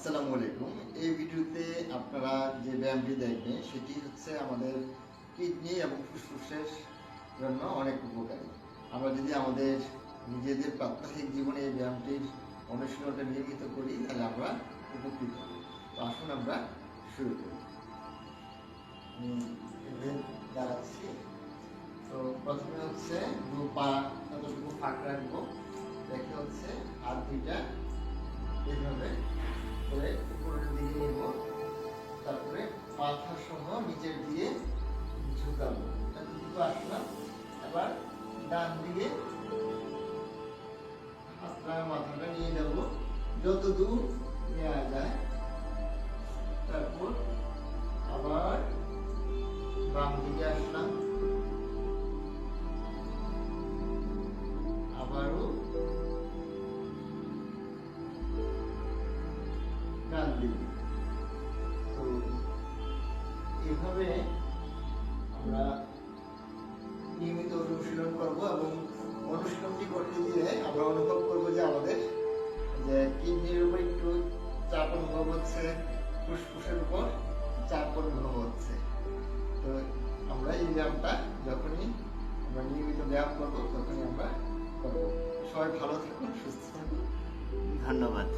আসসালামু আলাইকুম। এই ভিডিওতে আপনারা যে ব্যায়ামটি দেখবেন, সেটি হচ্ছে আমাদের কিডনি এবং ফুসফুসের জন্য অনেক উপকারী। আমরা যদি আমাদের নিজেদের প্রাত্যহিক জীবনে এই ব্যায়ামটির অনুশীলনটা নিয়মিত করি, তাহলে আমরা উপকৃত হব। তো আসুন আমরা শুরু করি। দাঁড়াচ্ছি। তো প্রথমে হচ্ছে দু পা যতটুকু ফাঁক রাখব। রেখে হচ্ছে হাত দুইটা এইভাবে মাথা সহ নিচের দিয়ে ঝুঁকাবো এতটুকু আসলাম এবার ডান দিকে হাতটা মাথাটা নিয়ে যাব যত দূর নেওয়া যায়, তারপর আবার বাম দিকে আসলাম। আবারও ডান দিকে। এভাবে আমরা নিয়মিত অনুশীলন করব এবং অনুশীলনটি করতে গিয়ে আমরা অনুভব করব যে আমাদের যে কিডনির উপর একটু চাপ অনুভব হচ্ছে, ফুসফুসের উপর চাপ অনুভব হচ্ছে। তো আমরা এই ব্যায়ামটা যখনই আমরা নিয়মিত ব্যায়াম করব, তখনই আমরা করব। সবাই ভালো থাকুন, সুস্থ থাকুন। ধন্যবাদ।